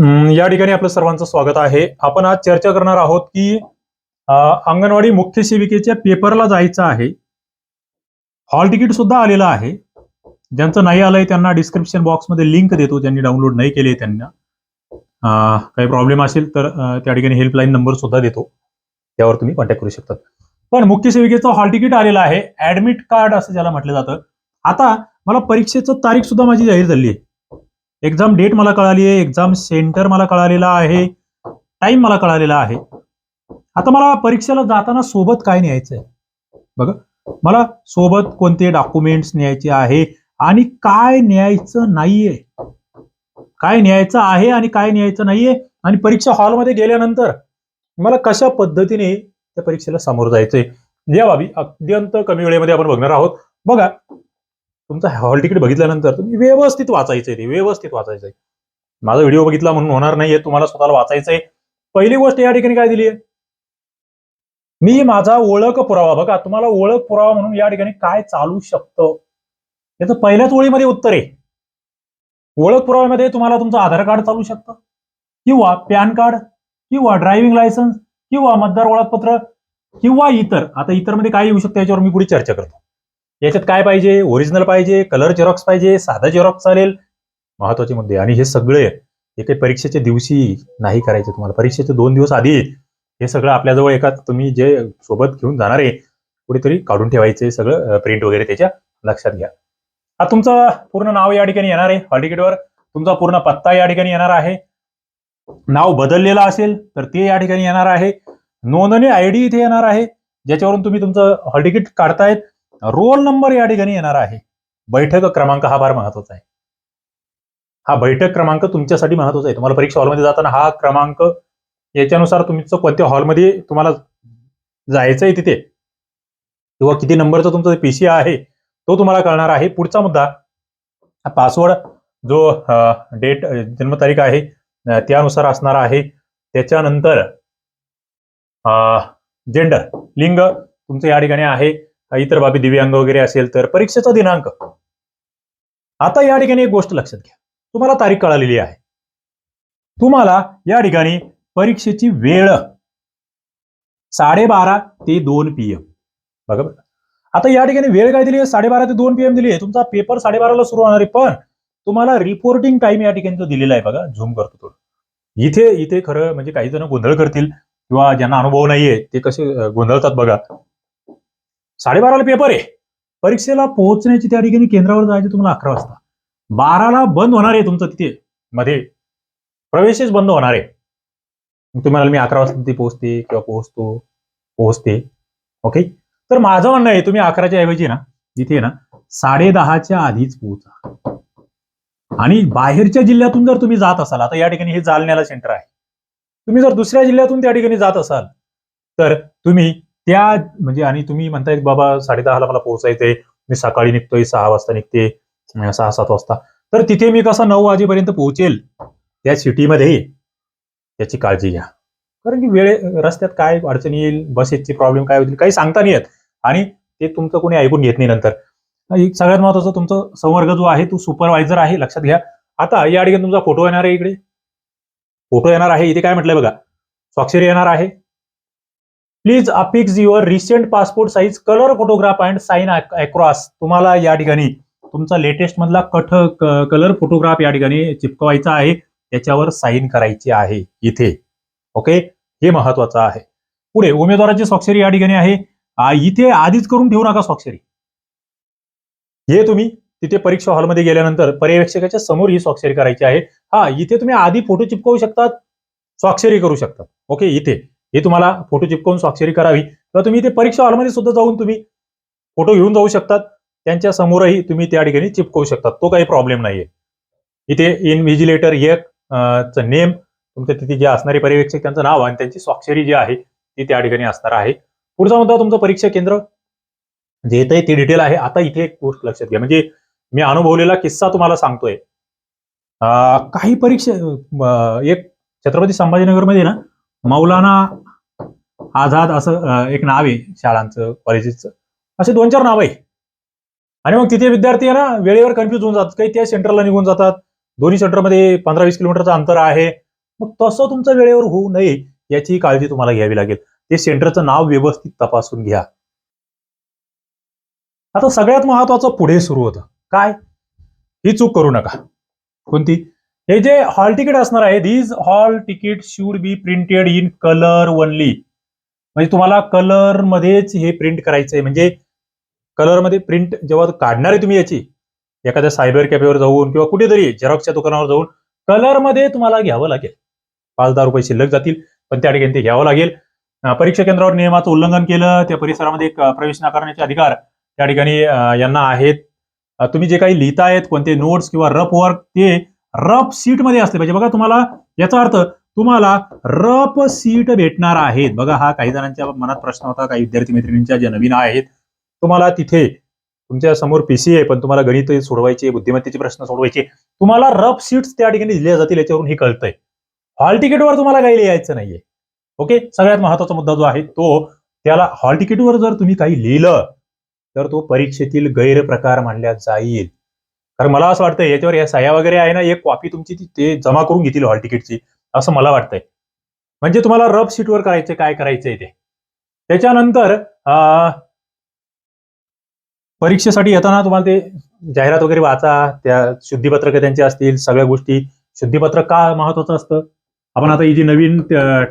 या ठिकाणी आपलं सर्वांचं स्वागत आहे. आपण आज चर्चा करणार आहोत की अंगणवाडी मुख्य सेविकेच्या पेपरला जायचं आहे. हॉल तिकीट सुद्धा आलेलं आहे. ज्यांचं नाही आलंय त्यांना डिस्क्रिप्शन बॉक्समध्ये लिंक देतो. ज्यांनी डाउनलोड नाही केले त्यांना. काही प्रॉब्लेम असेल तर त्या ठिकाणी हेल्पलाईन नंबर सुद्धा देतो. त्यावर तुम्ही कॉन्टॅक्ट करू शकता. पण मुख्य सेविकेचं हॉल तिकीट आलेलं आहे. ऍडमिट कार्ड असं ज्याला म्हटलं जातं. आता मला परीक्षेचं तारीख सुद्धा माझी जाहीर झाली आहे. एक्झाम डेट मला कळाली आहे एक्झाम सेंटर मला कळालेला आहे टाइम मला कळालेला आहे. आता मला परीक्षेला जाताना सोबत काय न्यायचं आहे बघा मला सोबत कोणते डॉक्युमेंट्स न्यायचे आहे आणि काय न्यायचं नाहीये? काय न्यायचं आहे आणि काय न्यायचं नाहीये? आणि परीक्षा हॉलमध्ये गेल्यानंतर मला कशा पद्धतीने त्या परीक्षेला समोर जायचंय? या बाबी अत्यंत कमी वेळेमध्ये आपण बघणार आहोत. बघा तुमचं हॉल तिकीट बघितल्यानंतर तुम्ही व्यवस्थित वाचायचंय ते व्यवस्थित वाचायचंय. माझा व्हिडिओ बघितला म्हणून होणार नाहीये तुम्हाला स्वतःला वाचायचंय. पहिली गोष्ट या ठिकाणी काय दिली आहे मी माझा ओळख पुरावा बघा तुम्हाला ओळख पुरावा म्हणून या ठिकाणी काय चालू शकतं? याचं पहिल्याच ओळीमध्ये उत्तर आहे. ओळख पुराव्यामध्ये तुम्हाला तुमचं आधार कार्ड चालू शकतं किंवा पॅन कार्ड किंवा ड्रायव्हिंग लायसन्स किंवा मतदार ओळखपत्र किंवा इतर. आता इतरमध्ये काय येऊ शकतं याच्यावर मी पुढे चर्चा करतो. याच्यात काय पाहिजे? ओरिजिनल पाहिजे कलर झेरॉक्स पाहिजे साधा झेरॉक्स चालेल. महत्त्वाचे मुद्दे. आणि हे सगळे हे काही परीक्षेच्या दिवशी नाही करायचे तुम्हाला. परीक्षेचे दोन दिवस आधी हे सगळं आपल्याजवळ एका तुम्ही जे सोबत घेऊन जाणार आहे कुठेतरी काढून ठेवायचे सगळं प्रिंट वगैरे त्याच्या लक्षात घ्या. हा तुमचं पूर्ण नाव या ठिकाणी येणार आहे. हॉल तिकीटवर तुमचा पूर्ण पत्ता या ठिकाणी येणार आहे. नाव बदललेलं असेल तर ते या ठिकाणी येणार आहे. नोंदणी आय डी इथे येणार आहे. ज्याच्यावरून तुम्ही तुमचं हॉल तिकीट काढतायत रोल नंबर या ठिकाणी येणार आहे. बैठक क्रमांक हा फार महत्त्वाचा आहे. हा बैठक क्रमांक तुमच्यासाठी महत्त्वाचा आहे. तुम्हाला परीक्षा हॉलमध्ये जाताना हा क्रमांक याच्यानुसार तुमचं कोणत्या हॉलमध्ये तुम्हाला जायचंय तिथे किंवा किती नंबरचा तुमचा पीसी आहे तो तुम्हाला कळणार आहे. पुढचा मुद्दा पासवर्ड जो डेट जन्मतारीख आहे त्यानुसार असणार आहे. त्याच्यानंतर जेंडर लिंग तुमचं या ठिकाणी आहे. इतर बाबी दिव्यांग वगैरे असेल तर परीक्षेचा दिनांक. आता या ठिकाणी एक गोष्ट लक्षात घ्या. तुम्हाला तारीख कळालेली आहे. तुम्हाला या ठिकाणी परीक्षेची वेळ. साडेबारा ते दोन पी एम बघा बघा आता या ठिकाणी वेळ काय दिली आहे? साडेबारा ते दोन पी एम दिली आहे. तुमचा पेपर साडेबाराला सुरू होणार आहे पण तुम्हाला रिपोर्टिंग टाइम या ठिकाणी दिलेला आहे बघा. झूम करतो थोडं. इथे इथे खरं म्हणजे काही जण गोंधळ करतील किंवा ज्यांना अनुभव नाहीये ते कसे गोंधळतात बघा. साडेबाराला पेपर आहे. परीक्षेला पोहोचण्याची त्या ठिकाणी केंद्रावर जायचे तुम्हाला अकरा वाजता. बाराला बंद होणार आहे तुमचं तिथे मध्ये. प्रवेशच बंद होणार आहे. मग तुम्ही म्हणाल मी अकरा वाजता तिथे पोहोचते किंवा पोहोचतो. पोहोचते. ओके तर माझं म्हणणं आहे तुम्ही अकराच्या ऐवजी ना जिथे ना साडे दहाच्या आधीच पोहोचा. आणि बाहेरच्या जिल्ह्यातून जर तुम्ही जात असाल आता या ठिकाणी हे जालन्याला सेंटर आहे. तुम्ही जर दुसऱ्या जिल्ह्यातून त्या ठिकाणी जात असाल तर तुम्ही त्या म्हणजे आणि तुम्ही म्हणताय बाबा साडे दहाला मला पोहोचायचंय मी सकाळी निघतोय सहा वाजता निघते सहा सात वाजता. तर तिथे मी कसं नऊ वाजेपर्यंत पोहोचेल? त्या सिटीमध्ये त्याची काळजी घ्या. कारण की वेळे रस्त्यात काय अडचणी येईल बसेसची प्रॉब्लेम काय होतील काही सांगता नाही येत. आणि ते तुमचं कोणी ऐकून घेत नाही नंतर. एक सगळ्यात महत्वाचं तुमचं संवर्ग जो आहे तो सुपरवायझर आहे लक्षात घ्या. आता या ठिकाणी तुमचा फोटो येणार आहे इकडे. फोटो येणार आहे इथे काय म्हटलंय बघा? स्वाक्षरी येणार आहे. Please affix your recent passport size colour photograph and sign across तुम्हाला या ठिकाणी तुमचा लेटेस्ट मधला कठ कलर फोटोग्राफ या ठिकाणी चिपकवायचा आहे. त्याच्यावर साईन करायची आहे इथे. ओके हे महत्वाचं आहे. पुढे उमेदवाराची स्वाक्षरी या ठिकाणी आहे. इथे आधीच करून ठेवू नका स्वाक्षरी. हे तुम्ही तिथे परीक्षा हॉलमध्ये गेल्यानंतर पर्यवेक्षकाच्या समोर ही स्वाक्षरी करायची आहे. हा इथे तुम्ही आधी फोटो चिपकवू शकतात स्वाक्षरी करू शकतात. ओके इथे. हे तुम्हाला फोटो चिपकवून स्वाक्षरी करावी. किंवा तुम्ही इथे परीक्षा हॉलमध्ये सुद्धा जाऊन तुम्ही फोटो घेऊन जाऊ शकतात. त्यांच्या समोरही तुम्ही त्या ठिकाणी चिपकवू शकतात. तो काही प्रॉब्लेम नाहीये. इथे इनव्हिजिलेटर एक नेम तुमच्या तिथे जे असणारे पर्यवेक्षक त्यांचं नाव आणि त्यांची स्वाक्षरी जी आहे ती त्या ठिकाणी असणार आहे. पुढचा मुद्दा तुमचं परीक्षा केंद्र. जे येत आहे ते डिटेल आहे आता इथे एक गोष्ट लक्षात घ्या. म्हणजे मी अनुभवलेला किस्सा तुम्हाला सांगतोय. काही परीक्षा एक छत्रपती संभाजीनगरमध्ये ना मौलाना आझाद असं एक नाव आहे शाळांचं कॉलेजेसचं. असे दोन चार नाव आहे. आणि मग तिथे विद्यार्थी आहे ना वेळेवर कन्फ्युज होऊन जातात. काही त्या सेंटरला निघून जातात. दोन्ही सेंटरमध्ये पंधरा वीस किलोमीटरचं अंतर आहे. मग तसं तुमचं वेळेवर होऊ नये याची काळजी तुम्हाला घ्यावी लागेल. ते सेंटरचं नाव व्यवस्थित तपासून घ्या. आता सगळ्यात महत्वाचं पुढे सुरू होतं. काय? ही चूक करू नका. कोणती? हे जे हॉल तिकीट असणार आहे these hall ticket should be printed in colour only म्हणजे तुम्हाला कलर मध्येच हे प्रिंट करायचंय. म्हणजे कलरमध्ये प्रिंट जेव्हा काढणार आहे तुम्ही याची एखाद्या सायबर कॅफेवर जाऊन किंवा कुठेतरी झेरॉक्सच्या दुकानावर जाऊन कलरमध्ये तुम्हाला घ्यावं लागेल. पाच दहा रुपये शिल्लक जातील पण त्या ठिकाणी ते घ्यावं लागेल. परीक्षा केंद्रावर नियमाचं उल्लंघन केलं त्या परिसरामध्ये प्रवेश नाकारण्याचे अधिकार त्या ठिकाणी यांना आहेत. तुम्ही जे काही लिहितायत कोणते नोट्स किंवा रफ वर्क ते रफ सीटमध्ये असले पाहिजे. बघा तुम्हाला याचा अर्थ तुम्हाला रफ सीट भेटणार आहेत. बघा हा काही जणांच्या मनात प्रश्न होता काही विद्यार्थी मैत्रिणींच्या ज्या नवीन आहेत. तुम्हाला तिथे तुमच्यासमोर पीसी आहे पण तुम्हाला गणित सोडवायचे बुद्धिमत्तेचे प्रश्न सोडवायचे. तुम्हाला रफ सीट्स त्या ठिकाणी दिल्या जातील याच्यावरून हे कळतंय. हॉल तिकीटवर तुम्हाला काही लिहायचं नाहीये. ओके? सगळ्यात महत्त्वाचा मुद्दा जो आहे तो त्याला हॉल तिकीटवर जर तुम्ही काही लिहिलं तर तो परीक्षेतील गैरप्रकार मानला जाईल. कारण मला असं वाटतं याच्यावर या सह्या वगैरे आहे ना एक कॉपी तुमची ती- ते जमा करून घेतील हॉल तिकीटची. असं मला वाटतंय. म्हणजे तुम्हाला रफ शीटवर करायचे काय करायचंय ते. त्याच्यानंतर अं, परीक्षेसाठी येताना तुम्हाला ते जाहिरात वगैरे वाचा त्या शुद्धीपत्रक त्यांचे असतील सगळ्या गोष्टी. शुद्धीपत्रक का महत्वाचं असतं? आपण आता ही जी नवीन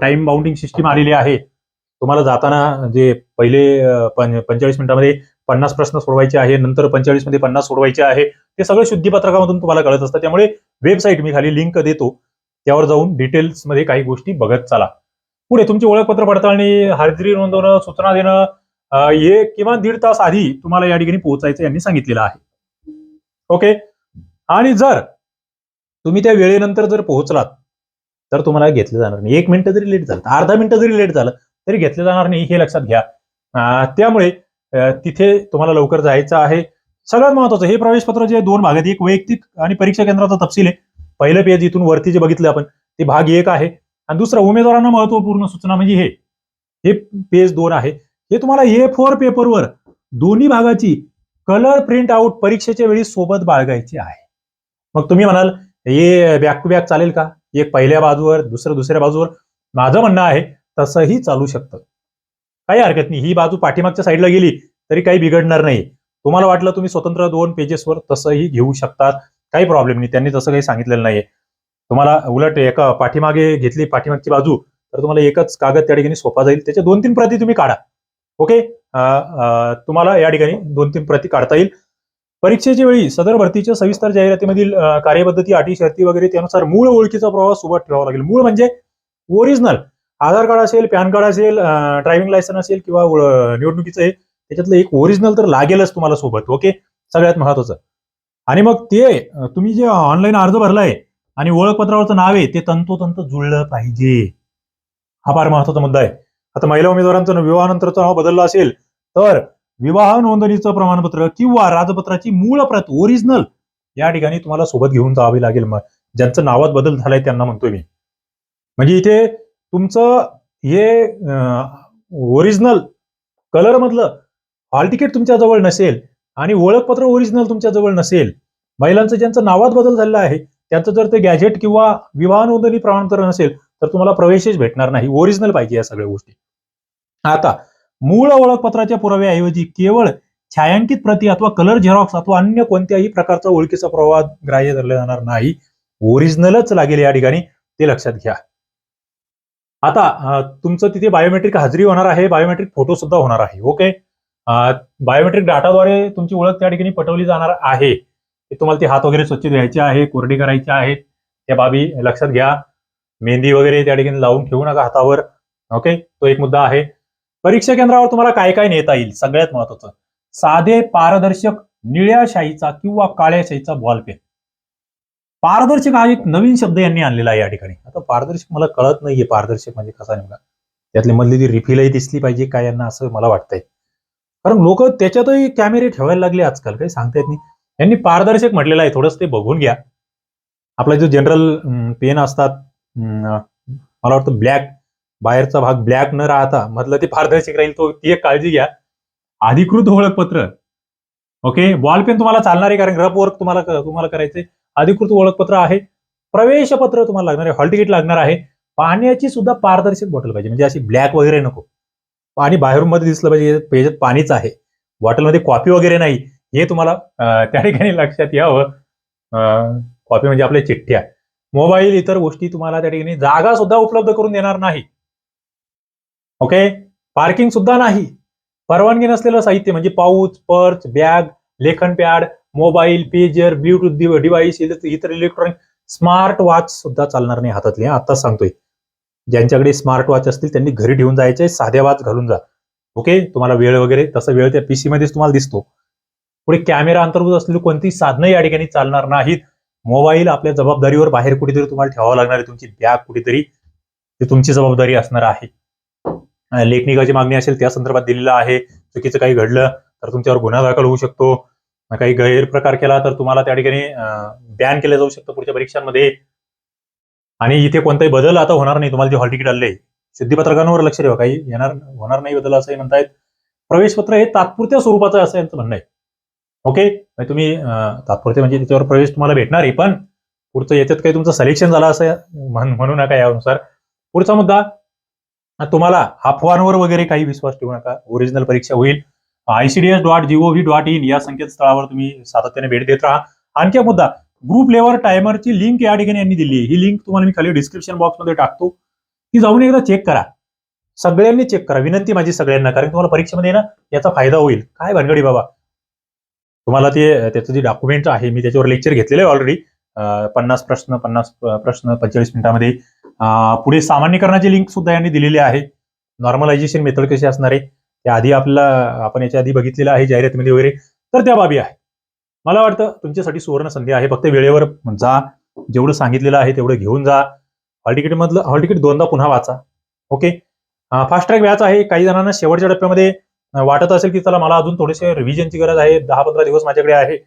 टाइम बाउंडिंग सिस्टीम आलेली आहे तुम्हाला जाताना जे पहिले पंचेचाळीस मिनिटामध्ये पन्नास प्रश्न सोडवायचे आहे नंतर पंचेचाळीसमध्ये पन्नास सोडवायचे आहे ते सगळं शुद्धीपत्रकामधून तुम्हाला कळत असतं. त्यामुळे वेबसाईट मी खाली लिंक देतो. त्यावर जाऊन डिटेल्समध्ये काही गोष्टी बघत चला. पुढे तुमची ओळखपत्र पडताळणी हाजरी नोंदवणं सूचना देणं हे किमान दीड तास आधी तुम्हाला या ठिकाणी पोहोचायचं यांनी सांगितलेलं आहे. ओके आणि जर तुम्ही त्या वेळेनंतर जर पोहोचलात तर तुम्हाला घेतलं जाणार नाही. एक मिनिटं जरी लेट झालं अर्धा मिनिटं जरी लेट झालं तरी घेतलं जाणार नाही हे लक्षात घ्या. त्यामुळे तिथे तुम्हाला लवकर जायचं आहे. सगळ्यात महत्वाचं हे प्रवेशपत्र जे दोन भागात एक वैयक्तिक आणि परीक्षा केंद्राचा तपशील आहे. पहिलं पेज इथून वरती जे बघितलं आपण ते भाग एक आहे. आणि दुसरं उमेदवारांना महत्त्वपूर्ण सूचना म्हणजे हे. हे पेज दोन आहे. हे तुम्हाला ए फोर पेपरवर दोन्ही भागाची कलर प्रिंट आउट परीक्षेच्या वेळी सोबत बाळगायची आहे. मग तुम्ही म्हणाल हे बॅक टू बॅक चालेल का? एक पहिल्या बाजूवर दुसरं दुसऱ्या बाजूवर. माझं म्हणणं आहे तसंही चालू शकतं. काही हरकत नाही. ही बाजू पाठीमागच्या साईडला गेली तरी काही बिघडणार नाही. तुम्हाला वाटलं तुम्ही स्वतंत्र दोन पेजेसवर तसंही घेऊ शकतात. काही प्रॉब्लेम नाही. त्यांनी तसं काही सांगितलेलं नाहीये. तुम्हाला उलट एका पाठीमागे घेतली पाठीमागची बाजू तर तुम्हाला एकच कागद त्या ठिकाणी सोपा जाईल. त्याच्या दोन तीन प्रती तुम्ही काढा. ओके तुम्हाला या ठिकाणी दोन तीन प्रती काढता येईल. परीक्षेच्या वेळी सदर भरतीच्या सविस्तर जाहिरातीमधील कार्यपद्धती अटी शर्ती वगैरे त्यानुसार मूळ ओळखीचा प्रवाह सोबत ठेवावा लागेल. मूळ म्हणजे ओरिजिनल आधार कार्ड असेल पॅन कार्ड असेल ड्रायव्हिंग लायसन असेल किंवा निवडणुकीचं आहे त्याच्यातलं एक ओरिजिनल तर लागेलच तुम्हाला सोबत. ओके सगळ्यात महत्वाचं. आणि मग ते तुम्ही जे ऑनलाईन अर्ज भरलाय आणि ओळखपत्रावरचं नाव आहे ते तंतोतंत जुळलं पाहिजे. हा फार महत्त्वाचा मुद्दा आहे. आता महिला उमेदवारांचं विवाहानंतरचं नाव बदललं असेल तर विवाह नोंदणीचं प्रमाणपत्र किंवा राजपत्राची मूळ प्रत ओरिजिनल या ठिकाणी तुम्हाला सोबत घेऊन जावी लागेल. मग ज्यांचं नावात बदल झालाय त्यांना म्हणतोय मी. म्हणजे इथे तुमचं हे ओरिजिनल कलर मधलं हॉल तिकीट तुमच्या जवळ नसेल आणि ओळखपत्र ओरिजिनल तुमच्या जवळ नसेल महिलांचं ज्यांचं नावात बदल झालेला आहे त्यांचं जर ते गॅजेट किंवा विवाह नोंदणी प्रमाणपत्र नसेल तर तुम्हाला प्रवेशच भेटणार नाही. ओरिजिनल पाहिजे या सगळ्या गोष्टी. आता मूळ ओळखपत्राच्या पुराव्याऐवजी केवळ छायांकित प्रती अथवा कलर झेरॉक्स अथवा अन्य कोणत्याही प्रकारचा ओळखीचा प्रवाह ग्राह्य धरला जाणार नाही. ओरिजिनलच लागेल या ठिकाणी ते लक्षात घ्या. आता तुमचं तिथे बायोमेट्रिक हजेरी होणार आहे बायोमेट्रिक फोटो सुद्धा होणार आहे ओके बायोमेट्रिक डाटाद्वारे तुमची ओळख त्या ठिकाणी पटवली जाणार आहे. की तुम्हाला ते हात वगैरे स्वच्छ द्यायचे आहे कोरडी करायचे आहेत त्या बाबी लक्षात घ्या. मेहंदी वगैरे त्या ठिकाणी लावून ठेवू नका हातावर. ओके तो एक मुद्दा आहे. परीक्षा केंद्रावर तुम्हाला काय काय नेता येईल? सगळ्यात महत्वाचं. साधे पारदर्शक निळ्या शाईचा किंवा काळ्या शाईचा बॉलपेन पारदर्शक हा एक नवीन शब्द यांनी आणलेला आहे या ठिकाणी. आता पारदर्शक मला कळत नाहीये. पारदर्शक म्हणजे कसा नेमका? त्यातली मधली ती रिफिलही दिसली पाहिजे काय यांना असं मला वाटतंय. कारण लोक त्याच्यातही कॅमेरे ठेवायला लागले आजकाल. काही सांगता येत नाही. यांनी पारदर्शक म्हटलेलं आहे. थोडंसं ते बघून घ्या. आपला जो जनरल पेन असतात मला वाटतं ब्लॅक बाहेरचा भाग ब्लॅक न राहता मधलं ते पारदर्शक राहील तो ती एक काळजी घ्या. अधिकृत ओळखपत्र. ओके वॉल पेन तुम्हाला चालणार आहे कारण रफ वर्क तुम्हाला तुम्हाला करायचे अधिकृत ओळखपत्र आहे. प्रवेशपत्र तुम्हाला लागणार आहे. हॉल तिकीट लागणार आहे. पाण्याची सुद्धा पारदर्शक बॉटल पाहिजे. म्हणजे अशी ब्लॅक वगैरे नको. पाणी बाहेरून मध्ये दिसलं पाहिजे. पेजत पाणीच आहे. बॉटलमध्ये कॉफी वगैरे नाही. हे तुम्हाला त्या ठिकाणी लक्षात यावं. कॉपी म्हणजे आपल्या चिठ्ठ्या. मोबाईल इतर गोष्टी तुम्हाला त्या ठिकाणी जागा सुद्धा उपलब्ध करून देणार नाही. ओके? पार्किंग सुद्धा नाही. परवानगी नसलेलं साहित्य म्हणजे पाऊच पर्च बॅग लेखन pad mobile pager bluetooth device इतर इलेक्ट्रॉनिक स्मार्ट वॉच सुद्धा चालणार नाही हातातली. आता सांगतोय. ज्यांच्याकडे स्मार्ट वॉच असतील त्यांनी घरी ठेवून जायचे साध्या वॉच घालून जा. ओके? तुम्हाला वेळ वगैरे तसा वेळ त्या पीसी मध्येच तुम्हाला दिसतो. पुढे कॅमेरा अंतर्भूत असलेली कोणतीही साधनं या ठिकाणी चालणार नाहीत. मोबाईल आपल्या जबाबदारीवर बाहेर कुठेतरी तुम्हाला ठेवावं लागणार आहे. तुमची बॅग कुठेतरी ती तुमची जबाबदारी असणार आहे. लेखनिकाची मागणी असेल त्या संदर्भात दिलेलं आहे. चुकीचं काही घडलं तर तुमच्यावर गुन्हा दाखल होऊ शकतो. काही गैरप्रकार केला तर तुम्हाला त्या ठिकाणी बॅन केलं जाऊ शकतं पुढच्या परीक्षांमध्ये. आणि इथे कोणताही बदल आता होणार नाही. तुम्हाला जे हॉल तिकीट आले शुद्धीपत्रकांवर लक्ष ठेवा. काही येणार होणार नाही बदल असंही म्हणतायत. प्रवेशपत्र हे तात्पुरत्या स्वरूपाचं असं यांचं म्हणणं आहे. ओके? म्हणजे तुम्ही तात्पुरते म्हणजे त्याच्यावर प्रवेश तुम्हाला भेटणार आहे पण पुढचं याच्यात काही तुमचं सिलेक्शन झालं असं म्हणू नका यानुसार. पुढचा मुद्दा तुम्हाला अफवांवर वगैरे काही विश्वास ठेवू नका. ओरिजिनल परीक्षा होईल. ICDS dot gov dot in या संकेतस्थळावर तुम्ही सातत्याने भेट देत राहा. आणखी एक मुद्दा ग्रुप लेवल टायमरची लिंक या ठिकाणी यांनी दिली. ही लिंक तुम्हाला मी खाली डिस्क्रिप्शन बॉक्समध्ये टाकतो. ती जाऊन एकदा चेक करा. सगळ्यांनी चेक करा. विनंती माझी सगळ्यांना कारण तुम्हाला परीक्षेमध्ये ना याचा फायदा होईल. काय भानगडी बाबा. तुम्हाला ते त्याचं जे डॉक्युमेंट आहे मी त्याच्यावर लेक्चर घेतलेलं आहे ऑलरेडी पन्नास प्रश्न पन्नास प्रश्न पंचेचाळीस मिनिटामध्ये. पुढे सामान्यकरणाची लिंक सुद्धा यांनी दिलेली आहे. नॉर्मलायझेशन मेथड कशी असणार आहे त्या आधी आपला आपण याच्या आधी बघितलेलं आहे जाहिरातीमध्ये वगैरे. तर त्या बाबी आहे. मला वाटतं तुमच्यासाठी सुवर्ण संधी आहे. फक्त वेळेवर जा. जेवढं सांगितलेलं आहे तेवढं घेऊन जा. हॉल तिकीटमधलं हॉल तिकीट दोनदा पुन्हा वाचा. ओके? फास्ट ट्रॅक व्याज आहे. काही जणांना शेवटच्या टप्प्यामध्ये वाटत असेल की चला मला अजून थोडेसे रिव्हिजनची गरज आहे दहा पंधरा दिवस माझ्याकडे आहे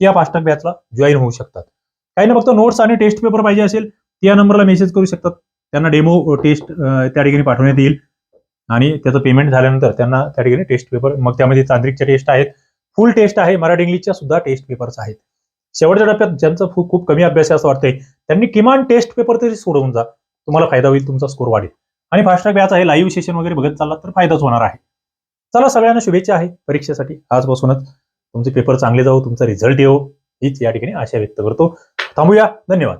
या फास्ट बॅचला जॉईन होऊ शकतात. काही ना फक्त नोट्स आणि टेस्ट पेपर पाहिजे असेल त्या या नंबरला मेसेज करू शकतात. त्यांना डेमो टेस्ट त्या ठिकाणी पाठवण्यात येईल. आणि त्याचं पेमेंट झाल्यानंतर त्यांना त्या ठिकाणी टेस्ट पेपर मग त्यामध्ये तांत्रिकच्या टेस्ट आहेत. फुल टेस्ट आहे मराठी इंग्लिशच्या सुद्धा टेस्ट पेपर्स आहेत. शेवटच्या टप्प्यात ज्यांचा खूप खूप कमी अभ्यास आहे असं वाटतंय त्यांनी किमान टेस्ट पेपर तरी सोडवून जा. तुम्हाला फायदा होईल तुमचा स्कोर वाढेल. आणि फास्ट बॅच आहे लाईव्ह सेशन वगैरे बघत चालला तर फायदाच होणार आहे. चला सगळ्यांना शुभेच्छा आहे परीक्षेसाठी. आजपासूनच तुमचे पेपर चांगले जाऊ तुमचा रिझल्ट येऊ हीच या ठिकाणी आशा व्यक्त करतो. थांबूया. धन्यवाद.